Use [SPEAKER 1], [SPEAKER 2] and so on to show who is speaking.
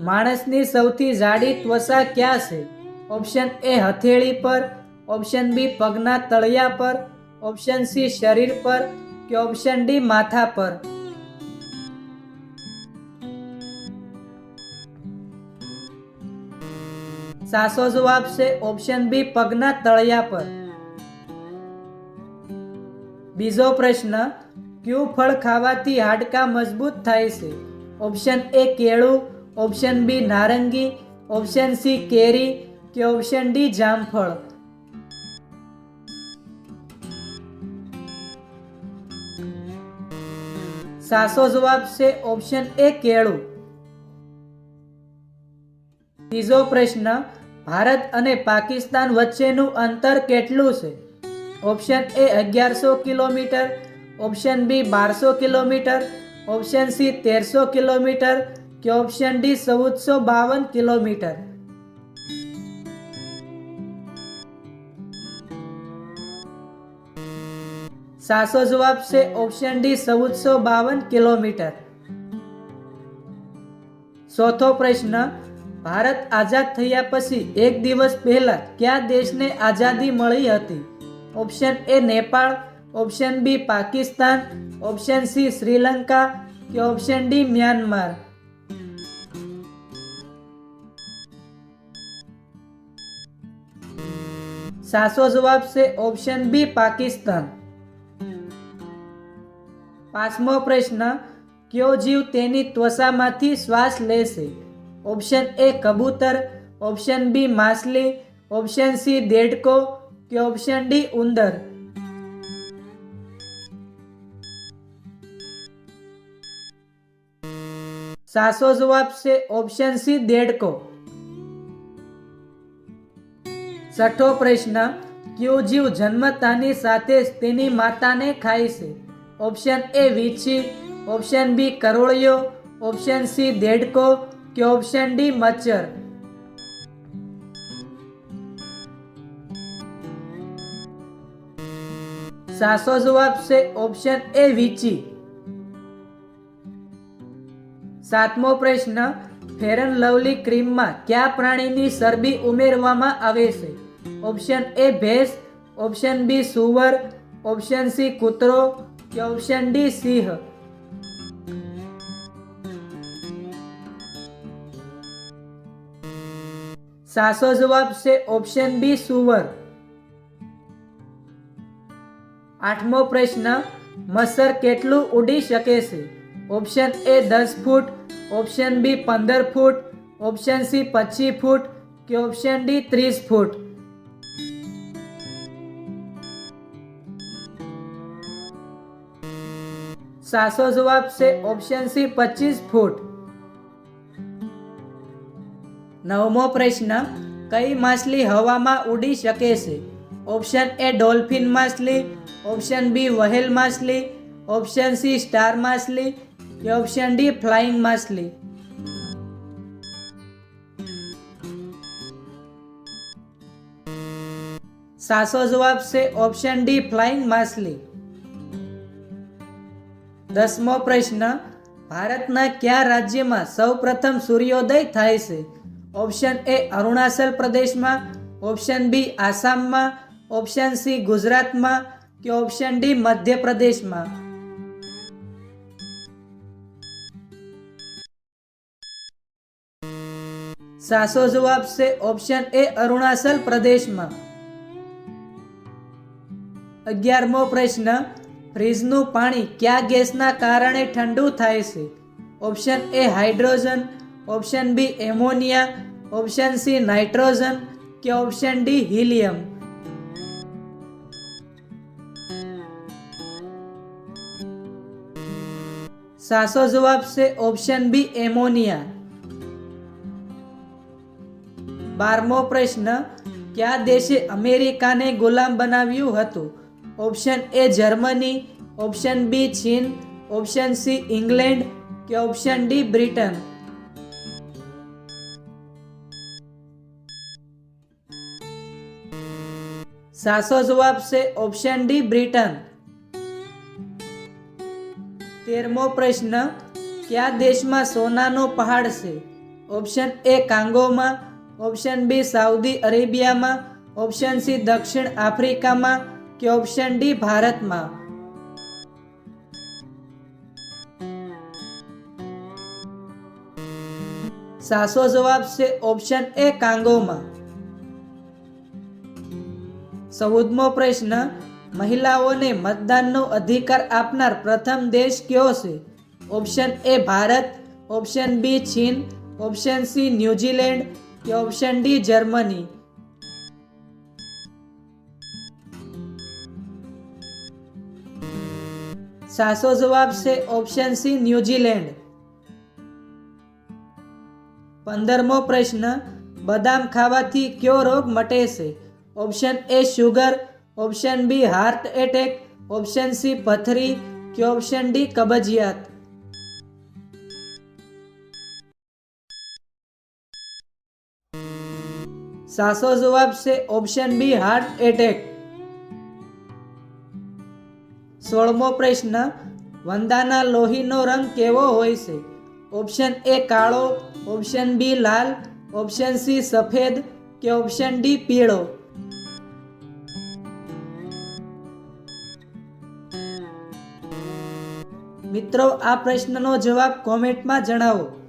[SPEAKER 1] માણસની સૌથી જાડી ત્વચા ક્યાં છે? ઓપ્શન એ હથેળી પર. ઓપ્શન બી પગના તળિયા પર. ઓપ્શન સી શરીર પર. કે ઓપ્શન ડી માથા પર? સાચો જવાબ છે ઓપ્શન બી પગના તળિયા પર. બીજો પ્રશ્ન, કયું ફળ ખાવાથી હાડકાં મજબૂત થાય છે? ઓપ્શન એ કેળું. ઓપ્શન બી નારંગી. ઓપ્શન સી કેરી. કે ઓપ્શન ડી જામફળ. સાચો જવાબ છે ઓપ્શન એ કેળું. ત્રીજો પ્રશ્ન, ભારત અને પાકિસ્તાન વચ્ચેનું અંતર કેટલું છે? ઓપ્શન એ અગિયારસો કિલોમીટર. ઓપ્શન બી બારસો કિલોમીટર. ઓપ્શન સી તેરસો કિલોમીટર. કે ઓપ્શન ડી ચૌદસો બાવન કિલોમીટર. સાચો જવાબ છે ઓપ્શન ડી ચૌદસો બાવન કિલોમીટર. ચોથો પ્રશ્ન, ભારત આઝાદ થયા પછી એક દિવસ પહેલા કયા દેશને આઝાદી મળી હતી? Option A Nepal, option B Pakistan, option C Sri Lanka, કે ઓપ્શન ડી મ્યાનમાર? સાચો જવાબ છે ઓપ્શન બી પાકિસ્તાન. પાંચમો પ્રશ્ન, કયો જીવ તેની ત્વચામાંથી શ્વાસ લેશે ઓપ્શન એ કબૂતર. ઓપ્શન બી માછલી. ઓપ્શન સી દેડકો. કે ઓપ્શન ડી ઉંદર? સાચો જવાબ છે ઓપ્શન સી દેડકો. છઠ્ઠો પ્રશ્ન, કયો જીવ જન્મતાની સાથે તેની માતાને ખાય છે? ઓપ્શન એ વીછી. ઓપ્શન બી કરોળિયો. ઓપ્શન સી દેડકો. કે ઓપ્શન ડી મચ્છર. સાચો જવાબ છે ઓપ્શન એ વીચી સાતમો પ્રશ્ન, ફેરન લવલી ક્રીમમાં કયા પ્રાણીની ચરબી ઉમેરવામાં આવે છે? ઓપ્શન એ ભેંસ. ઓપ્શન બી સુવર. ઓપ્શન સી કૂતરો. કે ઓપ્શન ડી સિંહ. સાચો જવાબ છે ઓપ્શન બી સુવર. આઠમો પ્રશ્ન મચ્છર કેટલું ઉડી શકે છે? ઓપ્શન એ દસ ફૂટ. ઓપ્શન બી પંદર ફૂટ. ઓપ્શન સી પચીસ ફૂટ. કે ઓપ્શન ડી ત્રીસ ફૂટ. સાચો જવાબ છે ઓપ્શન સી, પચીસ ફૂટ. નવમો પ્રશ્ન, કઈ માછલી હવામાં ઉડી શકે છે? ઓપ્શન એ ડોલ્ફિન માછલી ઓપ્શન બી વહેલ માછલી ઓપ્શન સી સ્ટાર માછલી, કે ઓપ્શન ડી ફ્લાઇંગ માછલી? સાચો જવાબ છે ઓપ્શન ડી ફ્લાઇંગ માછલી. દસમો પ્રશ્ન, ભારતના કયા રાજ્યમાં સૌપ્રથમ સૂર્યોદય થાય છે? ઓપ્શન એ અરુણાચલ પ્રદેશમાં, ઓપ્શન બી આસામમાં, ઓપ્શન સી ગુજરાતમાં કે ઓપ્શન ડી મધ્યપ્રદેશમાં? સાસો જવાબ છે ઓપ્શન એ અરુણાચલ પ્રદેશમાં. અગિયારમો પ્રશ્ન ફ્રીજનું પાણી કયા ગેસના કારણે ઠંડુ થાય છે? Option A hydrogen, option B ammonia, option C nitrogen કે ઓપ્શન ડી હિલિયમ. સાચો જવાબ છે ઓપ્શન બી એમોનિયા. બારમો પ્રશ્ન, કયા દેશે અમેરિકાને ગુલામ બનાવ્યું હતું? Option A Germany, option B ચીન, ઓપ્શન સી ઇંગ્લેન્ડ કે ઓપ્શન ડી બ્રિટન. સાચો જવાબ છે ઓપ્શન ડી બ્રિટન. તેરમો પ્રશ્ન, કયા દેશમાં સોનાનો પહાડ છે? ઓપ્શન એ કાંગોમાં, ઓપ્શન બી સાઉદી અરેબિયામાં, ઓપ્શન સી દક્ષિણ આફ્રિકામાં કે ઓપ્શન ડી ભારતમાં? સાચો જવાબ છે ઓપ્શન એ કાંગોમાં. ચૌદમો પ્રશ્ન, મહિલાઓને મતદાનનો અધિકાર આપનાર પ્રથમ દેશ કયો છે? Option A Bharat option B ચીન ઓપ્શન સી ન્યુઝીલેન્ડ કે ઓપ્શન ડી જર્મની? સાચો જવાબ છે ઓપ્શન સી, ન્યુઝીલેન્ડ. પંદરમો પ્રશ્ન, બદામ ખાવાથી કયો રોગ મટે છે? Option A sugar option B heart attack option C પથરી કે ઓપ્શન ડી કબજિયાત? સાચો જવાબ છે ઓપ્શન બી હાર્ટ એટેક સોળમો પ્રશ્ન, વંદાના લોહીનો રંગ કેવો હોય છે? ઓપ્શન એ કાળો, ઓપ્શન બી લાલ, ઓપ્શન સી સફેદ કે ઓપ્શન ડી પીળો? મિત્રો, આ પ્રશ્નનો જવાબ કોમેન્ટમાં જણાવો.